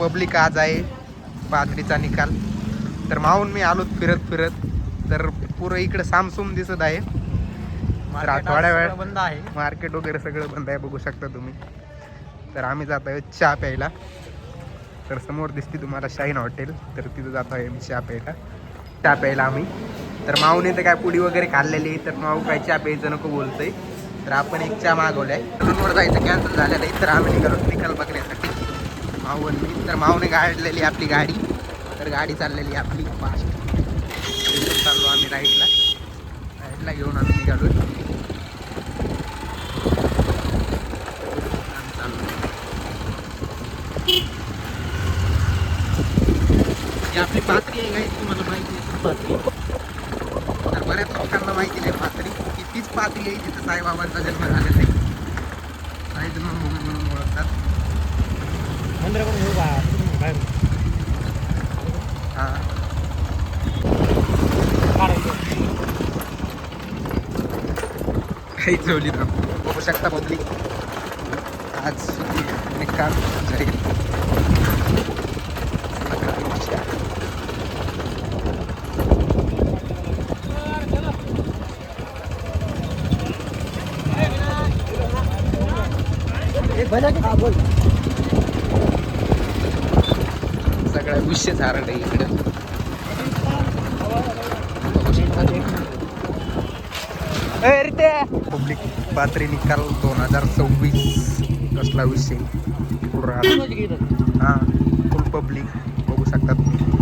Public आज आहे पातळीचा निकाल. तर माहून मी आलो फिरत फिरत. तर पुरं इकडे सामसूम दिसत आहे. थोड्या वेळ बंद आहे. मार्केट वगैरे सगळं बंद आहे बघू शकता तुम्ही. तर आम्ही जात आहे चहा प्यायला. तर समोर दिसते तुम्हाला शाईन हॉटेल तर तिथं जात आहे मी चहा प्यायला. चहा प्यायला आम्ही. तर माऊने तर काय पुडी वगैरे खाल्लेली आहे तर माऊ काय चहा प्यायचं नको बोलतोय. तर आपण एक चहा मागवलाय. रोड जायचं कॅन्सल झालेलं आहे. तर आम्ही निघालो. निकाल बघण्यासाठी. माऊ मी तर माऊने गाडलेली आपली गाडी. तर गाडी चाललेली आपली. फास्ट. चाललो आम्ही राईडला. राईडला घेऊन आम्ही निघालो आपली पात्री आहे काय तुम्हाला माहिती आहे. पात्री तर बऱ्याच लोकांना माहिती नाही पात्री. की तीच पात्री आहे जिथं साईबाबांचा जन्म झालेला आहे. साई जन्मभूमी म्हणून ओळखतात. तिकडून बाहेर हा. काढायचं. काही चवली तर बघू शकता पब्लिक आज निकाल जाईल. भल्या की बोल. सगळा विषय आहे इकडे. पब्लिक पात्री निकाल दोन हजार सव्वीस. कसला विषय? हा फुल पब्लिक बघू शकता तुम्ही.